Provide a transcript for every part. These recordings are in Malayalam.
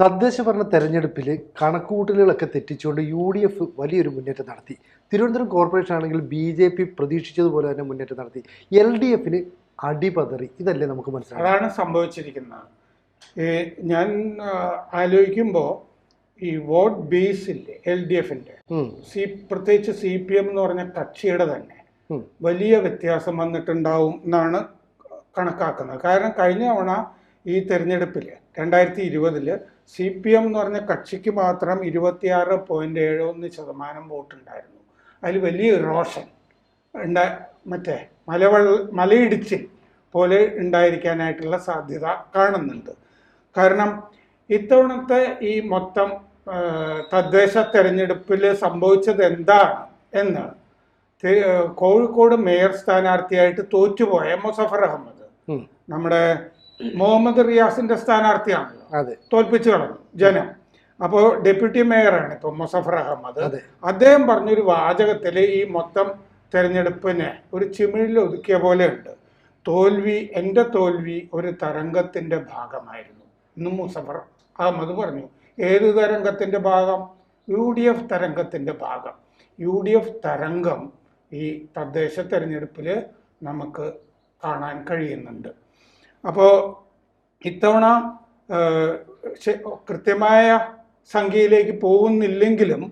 തദ്ദേശ ഭരണ തെരഞ്ഞെടുപ്പിൽ കണക്കുകൂട്ടലുകളൊക്കെ തെറ്റിച്ചുകൊണ്ട് യു ഡി എഫ് വലിയൊരു മുന്നേറ്റം നടത്തി. തിരുവനന്തപുരം കോർപ്പറേഷൻ ആണെങ്കിൽ ബി ജെ പി പ്രതീക്ഷിച്ചതുപോലെ തന്നെ മുന്നേറ്റം നടത്തി. എൽ ഡി എഫിന് അടിപതറി. ഇതല്ലേ നമുക്ക് മനസ്സിലാക്കാം അതാണ് സംഭവിച്ചിരിക്കുന്നത്. ഞാൻ ആലോചിക്കുമ്പോൾ ഈ വോട്ട് ബേസ് ഇല്ലേ എൽ ഡി എഫിന്റെ സി പ്രത്യേകിച്ച് സി പി എം എന്ന് പറഞ്ഞ കക്ഷിയുടെ തന്നെ വലിയ വ്യത്യാസം വന്നിട്ടുണ്ടാവും എന്നാണ് കണക്കാക്കുന്നത്. കാരണം കഴിഞ്ഞ തവണ ഈ തെരഞ്ഞെടുപ്പിൽ രണ്ടായിരത്തി ഇരുപതിൽ സി പി എം എന്ന് പറഞ്ഞ കക്ഷിക്ക് മാത്രം ഇരുപത്തിയാറ് പോയിന്റ് ഏഴ് ഒന്ന് ശതമാനം വോട്ടുണ്ടായിരുന്നു. അതിൽ വലിയ ഇറോഷൻ ഉണ്ട മറ്റേ മലവെള്ള മലയിടിച്ചിൽ പോലെ ഉണ്ടായിരിക്കാനായിട്ടുള്ള സാധ്യത കാണുന്നുണ്ട്. കാരണം ഇത്തവണത്തെ ഈ മൊത്തം തദ്ദേശ തെരഞ്ഞെടുപ്പിൽ സംഭവിച്ചത് എന്താണ് എന്ന് കോഴിക്കോട് മേയർ സ്ഥാനാർത്ഥിയായിട്ട് തോറ്റുപോയ മുസഫർ അഹമ്മദ്. നമ്മുടെ മുഹമ്മദ് റിയാസിന്റെ സ്ഥാനാർത്ഥിയാണല്ലോ അതെ. തോൽപ്പിച്ചു കളഞ്ഞു ജനം. അപ്പോ ഡെപ്യൂട്ടി മേയറാണ് ഇപ്പൊ മുസഫർ അഹമ്മദ്. അദ്ദേഹം പറഞ്ഞൊരു വാചകത്തിൽ ഈ മൊത്തം തെരഞ്ഞെടുപ്പിനെ ഒരു ചിമിഴിൽ ഒതുക്കിയ പോലെ ഉണ്ട് തോൽവി എന്റെ തോൽവി ഒരു തരംഗത്തിന്റെ ഭാഗമായിരുന്നു. ഇന്ന് മുസഫർ അഹമ്മദ് പറഞ്ഞു. ഏത് തരംഗത്തിന്റെ ഭാഗം? യു ഡി എഫ് തരംഗത്തിന്റെ ഭാഗം. യു ഡി എഫ് തരംഗം ഈ തദ്ദേശ തെരഞ്ഞെടുപ്പിൽ നമുക്ക് കാണാൻ കഴിയുന്നുണ്ട്. അപ്പോൾ ഇത്തവണ കൃത്യമായ സംഖ്യയിലേക്ക് പോകുന്നില്ലെങ്കിലും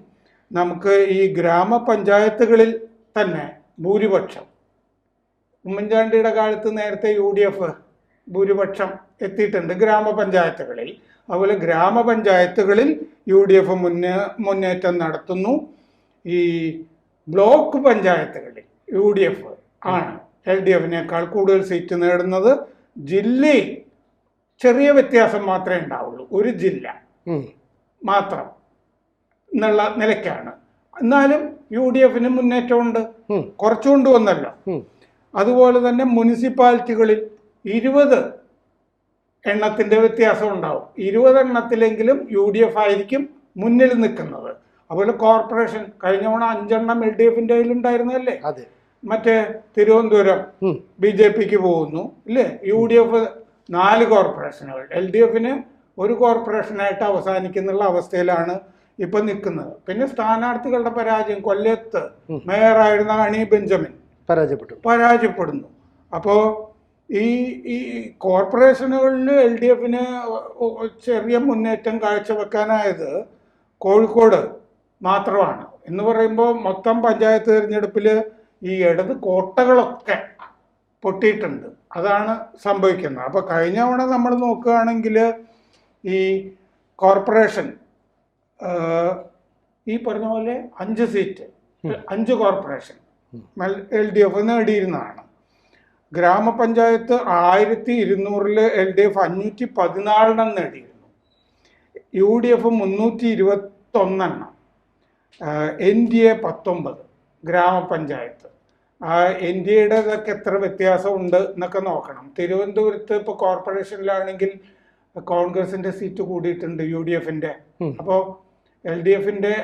നമുക്ക് ഈ ഗ്രാമപഞ്ചായത്തുകളിൽ തന്നെ ഭൂരിപക്ഷം. ഉമ്മൻചാണ്ടിയുടെ കാലത്ത് നേരത്തെ യു ഡി എഫ് ഭൂരിപക്ഷം എത്തിയിട്ടുണ്ട് ഗ്രാമപഞ്ചായത്തുകളിൽ. അതുപോലെ ഗ്രാമപഞ്ചായത്തുകളിൽ യു ഡി എഫ് മുന്നേ മുന്നേറ്റം നടത്തുന്നു. ഈ ബ്ലോക്ക് പഞ്ചായത്തുകളിൽ യു ഡി എഫ് ആണ് എൽ ഡി എഫിനേക്കാൾ കൂടുതൽ സീറ്റ് നേടുന്നത്. ജില്ലയിൽ ചെറിയ വ്യത്യാസം മാത്രമേ ഉണ്ടാവുള്ളൂ. ഒരു ജില്ല മാത്രം എന്നുള്ള നിലയ്ക്കാണ്. എന്നാലും യു ഡി എഫിന് മുന്നേറ്റമുണ്ട് കുറച്ചുകൊണ്ട് വന്നല്ലോ അതുപോലെ തന്നെ മുനിസിപ്പാലിറ്റികളിൽ ഇരുപത് എണ്ണത്തിന്റെ വ്യത്യാസം ഉണ്ടാവും. ഇരുപത് എണ്ണത്തിലെങ്കിലും യു ഡി എഫ് ആയിരിക്കും മുന്നിൽ നിൽക്കുന്നത്. അതുപോലെ കോർപ്പറേഷൻ കഴിഞ്ഞ തവണ അഞ്ചെണ്ണം എൽ ഡി എഫിന്റെ കയ്യിലുണ്ടായിരുന്നല്ലേ അതെ. മറ്റേ തിരുവനന്തപുരം ബി ജെ പിക്ക് പോകുന്നു ഇല്ലേ? യു ഡി എഫ് നാല് കോർപ്പറേഷനുകൾ. എൽ ഡി എഫിന് ഒരു കോർപ്പറേഷനായിട്ട് അവസാനിക്കുന്നുള്ള അവസ്ഥയിലാണ് ഇപ്പൊ നിൽക്കുന്നത്. പിന്നെ സ്ഥാനാർത്ഥികളുടെ പരാജയം കൊല്ലത്ത് മേയറായിരുന്ന അണി ബെഞ്ചമിൻ പരാജയപ്പെട്ടു. പരാജയപ്പെടുന്നു. അപ്പോ ഈ ഈ കോർപ്പറേഷനുകളിൽ എൽ ഡി എഫിന് ചെറിയ മുന്നേറ്റം കാഴ്ചവെക്കാനായത് കോഴിക്കോട് മാത്രമാണ്. എന്ന് പറയുമ്പോൾ മൊത്തം പഞ്ചായത്ത് തിരഞ്ഞെടുപ്പിൽ ഈ ഇടത് കോട്ടകളൊക്കെ പൊട്ടിയിട്ടുണ്ട്. അതാണ് സംഭവിക്കുന്നത്. അപ്പോൾ കഴിഞ്ഞ തവണ നമ്മൾ നോക്കുകയാണെങ്കിൽ ഈ കോർപ്പറേഷൻ ഈ പറഞ്ഞ പോലെ അഞ്ച് സീറ്റ് അഞ്ച് കോർപ്പറേഷൻ എൽ ഡി എഫ് നേടിയിരുന്നതാണ്. ഗ്രാമപഞ്ചായത്ത് ആയിരത്തി ഇരുന്നൂറിൽ എൽ ഡി എഫ് അഞ്ഞൂറ്റി പതിനാലെണ്ണം നേടിയിരുന്നു. യു ഡി എഫ് മുന്നൂറ്റി ഇരുപത്തൊന്നെണ്ണം എൻ ഡി എ പത്തൊമ്പത്. ഗ്രാമപഞ്ചായത്ത്. എൻ ഡി എയുടേതൊക്കെ എത്ര വ്യത്യാസമുണ്ട് എന്നൊക്കെ നോക്കണം. തിരുവനന്തപുരത്ത് ഇപ്പോൾ കോർപ്പറേഷനിലാണെങ്കിൽ കോൺഗ്രസിന്റെ സീറ്റ് കൂടിയിട്ടുണ്ട് യു ഡി എഫിന്റെ. അപ്പോ അപ്പോൾ എൽ ഡി എഫിന്റെ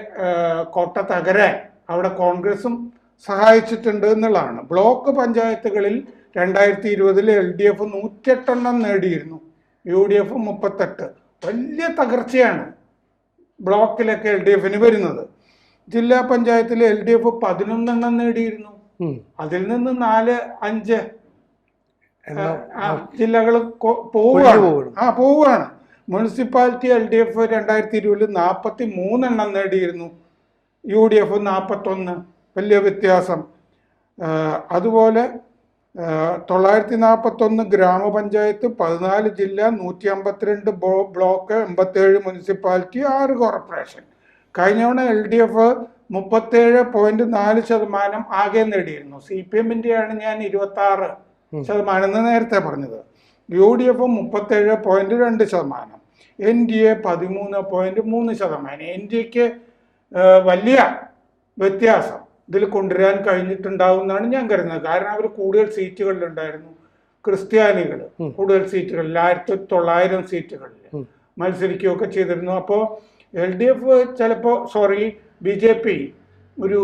കോട്ട തകരാൻ അവിടെ കോൺഗ്രസും സഹായിച്ചിട്ടുണ്ട് എന്നുള്ളതാണ്. ബ്ലോക്ക് പഞ്ചായത്തുകളിൽ രണ്ടായിരത്തി ഇരുപതിൽ എൽ ഡി എഫ് നൂറ്റെട്ടെണ്ണം നേടിയിരുന്നു. യു ഡി എഫ് മുപ്പത്തെട്ട്. വലിയ തകർച്ചയാണ് ബ്ലോക്കിലൊക്കെ എൽ ഡി എഫിന് വരുന്നത്. ജില്ലാ പഞ്ചായത്തിൽ എൽ ഡി എഫ് പതിനൊന്നെണ്ണം നേടിയിരുന്നു. അതിൽ നിന്ന് നാല് അഞ്ച് ജില്ലകൾ പോവുകയാണ്. ആ പോവുകയാണ്. മുനിസിപ്പാലിറ്റി എൽ ഡി എഫ് രണ്ടായിരത്തി ഇരുപതിൽ നാൽപ്പത്തി മൂന്നെണ്ണം നേടിയിരുന്നു. യു ഡി എഫ് നാൽപ്പത്തൊന്ന് വലിയ വ്യത്യാസം. അതുപോലെ തൊള്ളായിരത്തി നാൽപ്പത്തൊന്ന് ഗ്രാമപഞ്ചായത്ത് പതിനാല് ജില്ല നൂറ്റി അമ്പത്തിരണ്ട് ബ്ലോക്ക് എൺപത്തേഴ് മുനിസിപ്പാലിറ്റി ആറ് കോർപ്പറേഷൻ. കഴിഞ്ഞ തവണ എൽ ഡി എഫ് മുപ്പത്തേഴ് പോയിന്റ് നാല് ശതമാനം ആകെ നേടിയിരുന്നു. സി പി എമ്മിന്റെയാണ് ഞാൻ ഇരുപത്തി ആറ് ശതമാനം എന്ന് നേരത്തെ പറഞ്ഞത്. യു ഡി എഫ് മുപ്പത്തേഴ് പോയിന്റ് രണ്ട് ശതമാനം. എൻ ഡി എ പതിമൂന്ന് പോയിന്റ് മൂന്ന് ശതമാനം. എൻ ഡി എക്ക് വലിയ വ്യത്യാസം ഇതിൽ കൊണ്ടുവരാൻ കഴിഞ്ഞിട്ടുണ്ടാവും എന്നാണ് ഞാൻ കരുതുന്നത്. കാരണം അവർ കൂടുതൽ സീറ്റുകളിലുണ്ടായിരുന്നു. ക്രിസ്ത്യാനികൾ കൂടുതൽ സീറ്റുകളിൽ ആയിരത്തി തൊള്ളായിരം സീറ്റുകളിൽ മത്സരിക്കുകയൊക്കെ ചെയ്തിരുന്നു. അപ്പോൾ എൽ ഡി എഫ് ചിലപ്പോൾ സോറി ബി ജെ പി ഒരു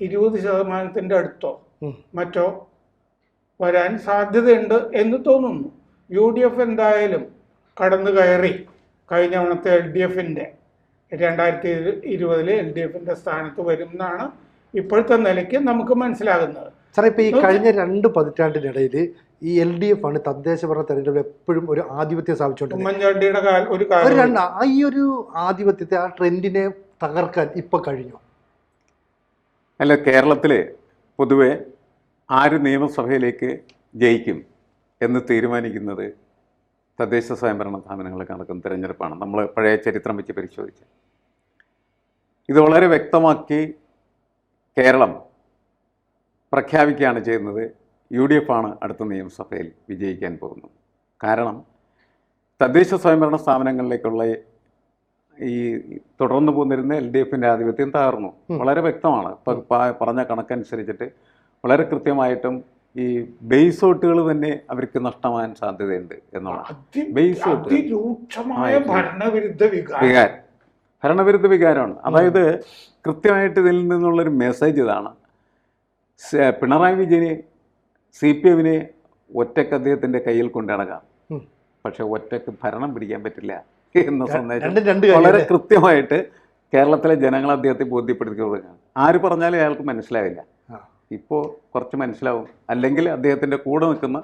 ഇരുപത് ശതമാനത്തിന്റെ അടുത്തോ മറ്റോ വരാൻ സാധ്യതയുണ്ട് എന്ന് തോന്നുന്നു. യു ഡി എഫ് എന്തായാലും കടന്നു കയറി കഴിഞ്ഞ തവണത്തെ എൽ ഡി എഫിന്റെ രണ്ടായിരത്തി ഇരുപതിലെ എൽ ഡി എഫിന്റെ സ്ഥാനത്ത് വരും എന്നാണ് ഇപ്പോഴത്തെ നിലയ്ക്ക് നമുക്ക് മനസ്സിലാകുന്നത്. സാറേ ഇപ്പൊ ഈ കഴിഞ്ഞ രണ്ട് പതിറ്റാണ്ടിനിടയിൽ ഈ എൽ ഡി എഫ് ആണ് തദ്ദേശ ഭരണ തെരഞ്ഞെടുപ്പിൽ എപ്പോഴും ഒരു ആധിപത്യം സ്ഥാപിച്ചുകൊണ്ടിരുന്നത്. ഉമ്മൻചാണ്ടിയുടെ കാല ഒരു ഒരു കാലം രണ്ട് ആ ഈ ഒരു ആധിപത്യത്തെ ആ ട്രെൻഡിനെ തകർക്കാൻ ഇപ്പൊ കഴിഞ്ഞു? അല്ല കേരളത്തിലെ പൊതുവെ ആര് നിയമസഭയിലേക്ക് ജയിക്കും എന്ന് തീരുമാനിക്കുന്നത് തദ്ദേശ സ്വയംഭരണ സ്ഥാപനങ്ങളൊക്കെ നടക്കുന്ന തിരഞ്ഞെടുപ്പാണ്. നമ്മൾ പഴയ ചരിത്രം വെച്ച് പരിശോധിച്ച്. ഇത് വളരെ വ്യക്തമാക്കി കേരളം പ്രഖ്യാപിക്കുകയാണ് ചെയ്യുന്നത്. യു ഡി എഫ് ആണ് അടുത്ത നിയമസഭയിൽ വിജയിക്കാൻ പോകുന്നത്. കാരണം തദ്ദേശ സ്വയംഭരണ സ്ഥാപനങ്ങളിലേക്കുള്ള ഈ തുടർന്നു പോന്നിരുന്ന എൽ ഡി എഫിന്റെ ആധിപത്യം തകർന്നു. വളരെ വ്യക്തമാണ്. ഇപ്പം പറഞ്ഞ കണക്കനുസരിച്ചിട്ട് വളരെ കൃത്യമായിട്ടും ഈ ബേസ് വോട്ടുകൾ തന്നെ അവർക്ക് നഷ്ടമാകാൻ സാധ്യതയുണ്ട് എന്നുള്ളതാണ്. ബേസ് വികാരം. ഭരണവിരുദ്ധ വികാരമാണ്. അതായത് കൃത്യമായിട്ട് ഇതിൽ നിന്നുള്ളൊരു മെസ്സേജ് ഇതാണ്. പിണറായി വിജയനെ സി പി എമ്മിനെ ഒറ്റയ്ക്ക് അദ്ദേഹത്തിന്റെ കയ്യിൽ കൊണ്ടിടകാം പക്ഷെ ഒറ്റയ്ക്ക് ഭരണം പിടിക്കാൻ പറ്റില്ല എന്ന സന്ദേശം വളരെ കൃത്യമായിട്ട് കേരളത്തിലെ ജനങ്ങൾ അദ്ദേഹത്തെ ബോധ്യപ്പെടുത്തി കൊടുക്കുകയാണ് ആര് പറഞ്ഞാലും അയാൾക്ക് മനസ്സിലാവില്ല. ഇപ്പോൾ കുറച്ച് മനസ്സിലാവും. അല്ലെങ്കിൽ അദ്ദേഹത്തിന്റെ കൂടെ നിൽക്കുന്ന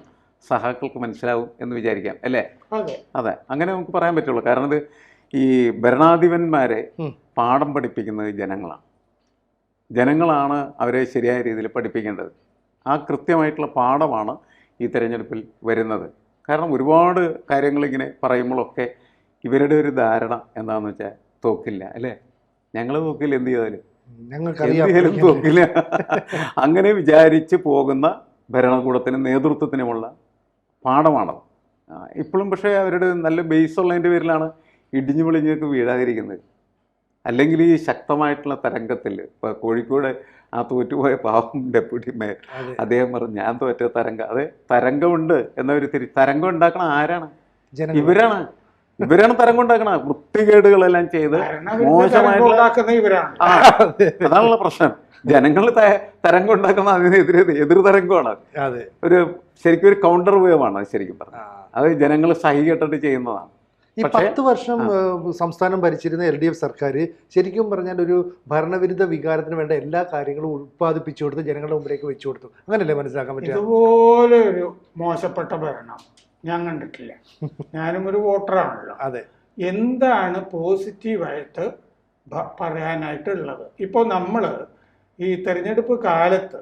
സഹാക്കൾക്ക് മനസ്സിലാവും എന്ന് വിചാരിക്കാം അല്ലേ? അതെ. അതെ. അങ്ങനെ നമുക്ക് പറയാൻ പറ്റുള്ളൂ. കാരണം ഇത് ഈ ഭരണാധിപന്മാരെ പാഠം പഠിപ്പിക്കുന്നത് ജനങ്ങളാണ്. ജനങ്ങളാണ് അവരെ ശരിയായ രീതിയിൽ പഠിപ്പിക്കേണ്ടത്. ആ കൃത്യമായിട്ടുള്ള പാഠമാണ് ഈ തിരഞ്ഞെടുപ്പിൽ വരുന്നത്. കാരണം ഒരുപാട് കാര്യങ്ങളിങ്ങനെ പറയുമ്പോഴൊക്കെ ഇവരുടെ ഒരു ധാരണ എന്താണെന്ന് വെച്ചാൽ തോക്കില്ല അല്ലേ? ഞങ്ങൾ തോക്കില്ല എന്ത് ചെയ്താലും? ഞങ്ങൾക്കറിയാം തോക്കില്ല. അങ്ങനെ വിചാരിച്ച് പോകുന്ന ഭരണകൂടത്തിനും നേതൃത്വത്തിനുമുള്ള പാഠമാണത്. ഇപ്പോഴും പക്ഷേ അവരുടെ നല്ല ബേസ് ഉള്ളതിന്റെ പേരിലാണ് ഇടിഞ്ഞു പൊളിഞ്ഞൊക്കെ വീഴാതിരിക്കുന്നത്. അല്ലെങ്കിൽ ഈ ശക്തമായിട്ടുള്ള തരംഗത്തിൽ ഇപ്പോൾ കോഴിക്കോട് ആ തോറ്റുപോയ പാവം ഡെപ്യൂട്ടി മേയർ. അദ്ദേഹം പറഞ്ഞു ഞാൻ തോറ്റ തരംഗം. അതെ തരംഗമുണ്ട് എന്നൊരു തിരി തരംഗം ഉണ്ടാക്കണ ആരാണ്? ഇവരാണ്. ഇവരാണ് തരംഗം ഉണ്ടാക്കണ. വൃത്തികേടുകളെല്ലാം ചെയ്ത് മോശമായിട്ട് മോശമായിട്ടുള്ള- അതാണുള്ള പ്രശ്നം. ജനങ്ങൾ തരംഗം ഉണ്ടാക്കുന്ന അതിനെതിരെ എതിർ തരംഗമാണ് ഒരു ശരിക്കും ഒരു കൗണ്ടർ വേവ് ആണ് ശരിക്കും പറഞ്ഞത്. അത് ജനങ്ങൾ സഹി കെട്ടിട്ട് ചെയ്യുന്നതാണ്. ഈ പത്ത് വർഷം സംസ്ഥാനം ഭരിച്ചിരുന്ന എൽ ഡി എഫ് സർക്കാർ ശരിക്കും പറഞ്ഞാൽ ഒരു ഭരണവിരുദ്ധ വികാരത്തിന് വേണ്ട എല്ലാ കാര്യങ്ങളും ഉത്പാദിപ്പിച്ചു കൊടുത്ത് ജനങ്ങളുടെ മുമ്പിലേക്ക് വെച്ചു കൊടുത്തു. അങ്ങനല്ലേ മനസ്സിലാക്കാൻ പറ്റും ഇതുപോലെ ഒരു മോശപ്പെട്ട ഭരണം ഞാൻ കണ്ടിട്ടില്ല. ഞാനും ഒരു വോട്ടറാണല്ലോ. അതെ. എന്താണ് പോസിറ്റീവായിട്ട് പറയാനായിട്ടുള്ളത്? ഇപ്പോൾ നമ്മൾ ഈ തെരഞ്ഞെടുപ്പ് കാലത്ത്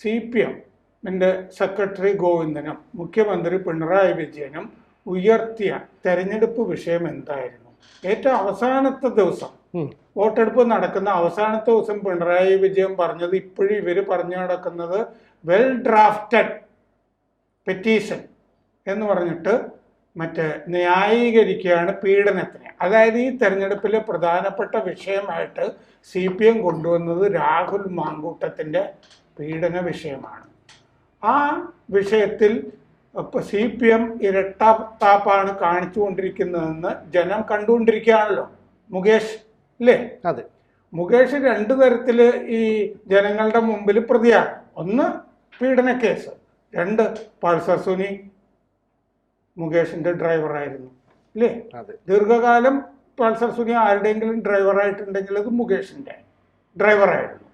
സി പി എമ്മിന്റെ സെക്രട്ടറി ഗോവിന്ദനും മുഖ്യമന്ത്രി പിണറായി വിജയനും ഉയർത്തിയ തെരഞ്ഞെടുപ്പ് വിഷയം എന്തായിരുന്നു? ഏറ്റവും അവസാനത്തെ ദിവസം. വോട്ടെടുപ്പ് നടക്കുന്ന അവസാനത്തെ ദിവസം പിണറായി വിജയൻ പറഞ്ഞത് ഇപ്പോഴും ഇവർ പറഞ്ഞു നടക്കുന്നത് വെൽ ഡ്രാഫ്റ്റഡ് പെറ്റീഷൻ എന്ന് പറഞ്ഞിട്ട് മറ്റേ ന്യായീകരിക്കുകയാണ് പീഡനത്തിനെ. അതായത് ഈ തെരഞ്ഞെടുപ്പിലെ പ്രധാനപ്പെട്ട വിഷയമായിട്ട് സി പി എം കൊണ്ടുവന്നത് രാഹുൽ മാങ്കൂട്ടത്തിന്റെ പീഡന വിഷയമാണ്. ആ വിഷയത്തിൽ സി പി എം ഇരട്ടാപ്പാണ് കാണിച്ചുകൊണ്ടിരിക്കുന്നതെന്ന് ജനം കണ്ടുകൊണ്ടിരിക്കുകയാണല്ലോ. മുകേഷ് അല്ലേ അതെ. മുകേഷ് രണ്ടു തരത്തിൽ ഈ ജനങ്ങളുടെ മുമ്പിൽ പ്രതിയാണ്. ഒന്ന് പീഡന കേസ് രണ്ട് പൾസർ സുനി മുകേഷിന്റെ ഡ്രൈവറായിരുന്നു അല്ലേ ദീർഘകാലം പൾസർ സുനി ആരുടെയെങ്കിലും ഡ്രൈവറായിട്ടുണ്ടെങ്കിൽ അത് മുകേഷിന്റെ ഡ്രൈവറായിരുന്നു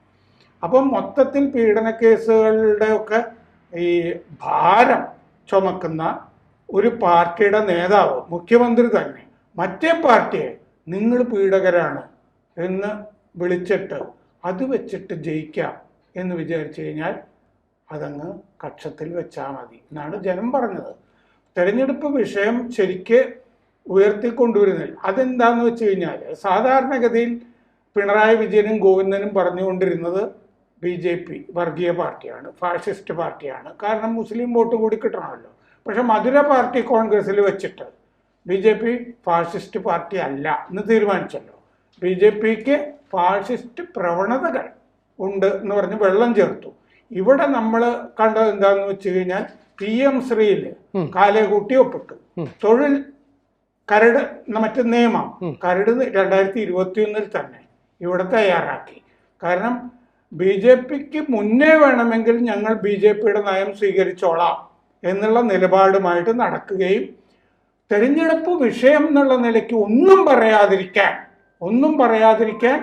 അപ്പം മൊത്തത്തിൽ പീഡന കേസുകളുടെ ഒക്കെ ഈ ഭാരം ചുമക്കുന്ന ഒരു പാർട്ടിയുടെ നേതാവ് മുഖ്യമന്ത്രി തന്നെ മറ്റേ പാർട്ടിയെ നിങ്ങൾ പീഡകരാണ് എന്ന് വിളിച്ചിട്ട് അത് വെച്ചിട്ട് ജയിക്കാം എന്ന് വിചാരിച്ചു കഴിഞ്ഞാൽ അതങ്ങ് കക്ഷത്തിൽ വെച്ചാൽ മതി എന്നാണ് ജനം പറഞ്ഞത്. തെരഞ്ഞെടുപ്പ് വിഷയം ശരിക്ക് ഉയർത്തിക്കൊണ്ടുവരുന്നില്ല. അതെന്താന്ന് വെച്ച് കഴിഞ്ഞാൽ സാധാരണഗതിയിൽ പിണറായി വിജയനും ഗോവിന്ദനും പറഞ്ഞുകൊണ്ടിരുന്നത് ബി ജെ പി വർഗീയ പാർട്ടിയാണ് ഫാഷിസ്റ്റ് പാർട്ടിയാണ്. കാരണം മുസ്ലിം വോട്ട് കൂടി കിട്ടണമല്ലോ. പക്ഷെ മധുര പാർട്ടി കോൺഗ്രസ്സിൽ വെച്ചിട്ട് B J P fascist party അല്ല എന്ന് തീരുമാനിച്ചല്ലോ. ബി ജെ പിക്ക് ഫാഷിസ്റ്റ് പ്രവണതകൾ ഉണ്ട് എന്ന് പറഞ്ഞ് വെള്ളം ചേർത്തു. ഇവിടെ നമ്മൾ കണ്ടത് എന്താന്ന് വെച്ച് കഴിഞ്ഞാൽ പി എം ശ്രീയിൽ കാലേകൂട്ടി കൂട്ടി ഒപ്പിട്ടു. തൊഴിൽ കരട് മറ്റ് നിയമം കരട് രണ്ടായിരത്തി ഇരുപത്തി ഒന്നിൽ തന്നെ ഇവിടെ തയ്യാറാക്കി. കാരണം ബി ജെ പിക്ക് മുന്നേ വേണമെങ്കിൽ ഞങ്ങൾ ബി ജെ പിയുടെ നയം സ്വീകരിച്ചോളാം എന്നുള്ള നിലപാടുമായിട്ട് നടക്കുകയും തെരഞ്ഞെടുപ്പ് വിഷയം എന്നുള്ള നിലയ്ക്ക് ഒന്നും പറയാതിരിക്കാൻ ഒന്നും പറയാതിരിക്കാൻ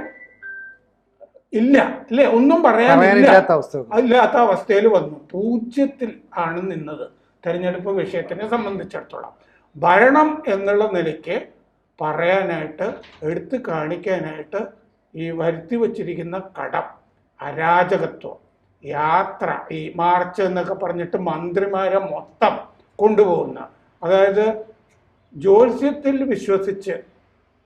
ഇല്ല അല്ലെ? ഒന്നും പറയാനില്ല. വന്നു. ഇല്ലാത്ത അവസ്ഥയിൽ വന്നു. പൂജ്യത്തിൽ ആണ് നിന്നത് തെരഞ്ഞെടുപ്പ് വിഷയത്തിനെ സംബന്ധിച്ചിടത്തോളം. ഭരണം എന്നുള്ള നിലയ്ക്ക് പറയാനായിട്ട് എടുത്തു കാണിക്കാനായിട്ട് ഈ വരുത്തി വച്ചിരിക്കുന്ന കടം അരാജകത്വം. യാത്ര ഈ മാർച്ച് എന്നൊക്കെ പറഞ്ഞിട്ട് മന്ത്രിമാരെ മൊത്തം കൊണ്ടുപോകുന്ന. അതായത് ജ്യോത്സ്യത്തിൽ വിശ്വസിച്ച്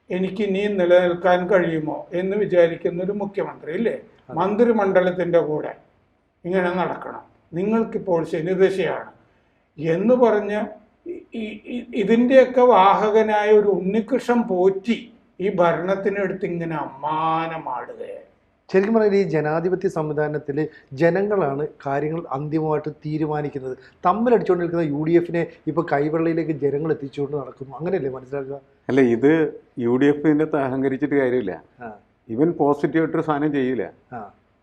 എനിക്ക് ഇനിയും നിലനിൽക്കാൻ കഴിയുമോ എന്ന് വിചാരിക്കുന്ന ഒരു മുഖ്യമന്ത്രി ഇല്ലേ? മന്ത്രിമണ്ഡലത്തിന്റെ കൂടെ ഇങ്ങനെ നടക്കണം. നിങ്ങൾക്കിപ്പോൾ ശനിദശയാണ്. എന്ന് പറഞ്ഞ് ഇതിന്റെയൊക്കെ വാഹകനായ ഒരു ഉണ്ണികൃഷ്ണൻ പോറ്റി ഈ ഭരണത്തിനെടുത്ത് ഇങ്ങനെ അമ്മാനമാടുകയാണ്. ശരിക്കും പറഞ്ഞാൽ ഈ ജനാധിപത്യ സംവിധാനത്തിൽ ജനങ്ങളാണ് കാര്യങ്ങൾ അന്തിമമായിട്ട് തീരുമാനിക്കുന്നത്. തമ്മിലടിച്ചുകൊണ്ടിരിക്കുന്ന യു ഡി എഫിനെ ഇപ്പോൾ കൈവെള്ളയിലേക്ക് ജനങ്ങൾ എത്തിച്ചുകൊണ്ട് നടക്കുന്നു. അങ്ങനെയല്ലേ മനസ്സിലാക്കുക? അല്ല ഇത് യു ഡി എഫിന്റെ അഹങ്കരിച്ചിട്ട് കാര്യമില്ല. ഇവൻ പോസിറ്റീവായിട്ടൊരു സാധനം ചെയ്യില്ല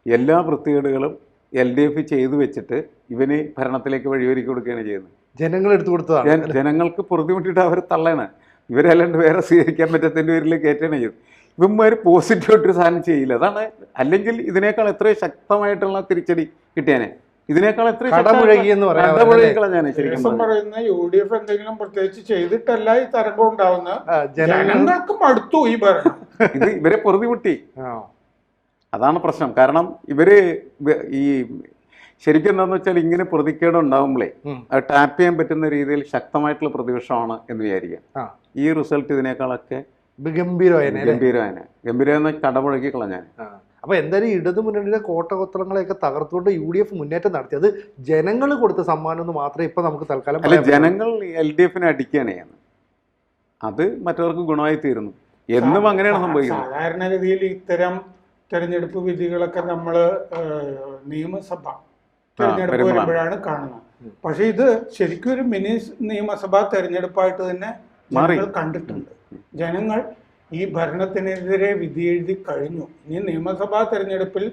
എല്ലാ വൃത്തികേടുകളും എൽ ഡി എഫ് ചെയ്തു വെച്ചിട്ട് ഇവന് ഭരണത്തിലേക്ക് വഴിയൊരുക്കി കൊടുക്കുകയാണ് ചെയ്യുന്നത്. ജനങ്ങൾ എടുത്തു കൊടുത്തതാണ്. ജനങ്ങൾക്ക് പൊറുതിമുട്ടിയിട്ട് അവർ തള്ളയാണ്. ഇവരല്ലാണ്ട് വേറെ സ്വീകരിക്കാൻ പറ്റാത്തതിന്റെ പേരിൽ കയറ്റുകയാണ് ചെയ്തത് ഇവന്മാർ പോസിറ്റീവായിട്ടൊരു സാധനം ചെയ്യില്ല. അതാണ് അല്ലെങ്കിൽ ഇതിനേക്കാൾ എത്ര ശക്തമായിട്ടുള്ള തിരിച്ചടി കിട്ടിയാനെ. ഇതിനേക്കാൾ എത്ര കടമുഴകി എന്ന് പറയാം കളഞ്ഞാനെ ശരിക്കും. പറയുന്ന യു ഡി എഫ് എന്തെങ്കിലും പ്രത്യേകിച്ച് ചെയ്തിട്ടല്ല ഈ തരംഗം ഉണ്ടാവുന്ന ജനങ്ങൾക്ക് മടുത്തു ഈ ഭരണം. ഇത് ഇവരെ പൊറുതി മുട്ടി അതാണ് പ്രശ്നം. കാരണം ഇവർ ഈ ശരിക്കും എന്താണെന്ന് വെച്ചാൽ ഇങ്ങനെ പ്രതിക്കേട് ഉണ്ടാവുമ്പോഴേ. ടാപ്പ് ചെയ്യാൻ പറ്റുന്ന രീതിയിൽ ശക്തമായിട്ടുള്ള പ്രതിപക്ഷമാണ് എന്ന് വിചാരിക്കുക. ഈ റിസൾട്ട് ഇതിനേക്കാളൊക്കെ ഗംഭീരമായനെ അല്ലേ ഗംഭീരമാണ് ഗംഭീരം എന്ന കടമുഴക്കി കളഞ്ഞാൻ. അപ്പൊ എന്തായാലും ഇടതു മുന്നണിയുടെ കോട്ടകൊത്തളങ്ങളെയൊക്കെ തകർത്തുകൊണ്ട് യു ഡി എഫ് മുന്നേറ്റം നടത്തി അത് ജനങ്ങൾ കൊടുത്ത സമ്മാനം എന്ന് മാത്രമേ ഇപ്പൊ നമുക്ക് തൽക്കാലം അല്ല ജനങ്ങൾ എൽ ഡി എഫിനെ അടിക്കുകയാണ് അത് മറ്റവർക്ക് ഗുണമായി തീരുന്നു എന്നും അങ്ങനെയാണ് സംഭവിക്കുന്നത് സാധാരണഗതിയിൽ ഇത്തരം തെരഞ്ഞെടുപ്പ് വിധികളൊക്കെ നമ്മൾ നിയമസഭ തെരഞ്ഞെടുപ്പ് വരുമ്പോഴാണ്. കാണുന്നത്. പക്ഷെ ഇത് ശരിക്കും ഒരു മിനി നിയമസഭാ തെരഞ്ഞെടുപ്പായിട്ട് തന്നെ മാറി. കണ്ടിട്ടുണ്ട് ജനങ്ങൾ ഈ ഭരണത്തിനെതിരെ വിധി എഴുതി കഴിഞ്ഞു. ഇനി നിയമസഭാ തെരഞ്ഞെടുപ്പിൽ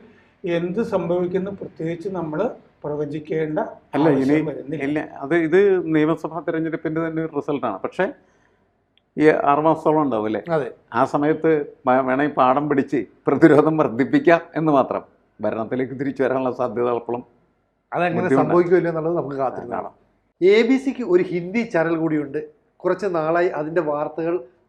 എന്ത് സംഭവിക്കുന്നു പ്രത്യേകിച്ച് നമ്മൾ പ്രവചിക്കേണ്ട അല്ല ഇനി ഇല്ല അത് ഇത് നിയമസഭാ തെരഞ്ഞെടുപ്പിന്റെ തന്നെ ഒരു റിസൾട്ടാണ്. പക്ഷേ ഈ ആറുമാസത്തോളം ഉണ്ടാവും അല്ലേ? അതെ. ആ സമയത്ത് വേണമെങ്കിൽ പാഠം പിടിച്ച് പ്രതിരോധം വർദ്ധിപ്പിക്കാം എന്ന് മാത്രം. ഭരണത്തിലേക്ക് തിരിച്ചു വരാനുള്ള സാധ്യത അപ്പോഴും അതെങ്ങനെ. സംഭവിക്കുമല്ലോ എന്നുള്ളത് നമുക്ക് കാത്തിരുന്നാണ് എ ബി സിക്ക് ഒരു ഹിന്ദി ചാനൽ കൂടിയുണ്ട്. കുറച്ച് നാളായി അതിന്റെ വാർത്തകൾ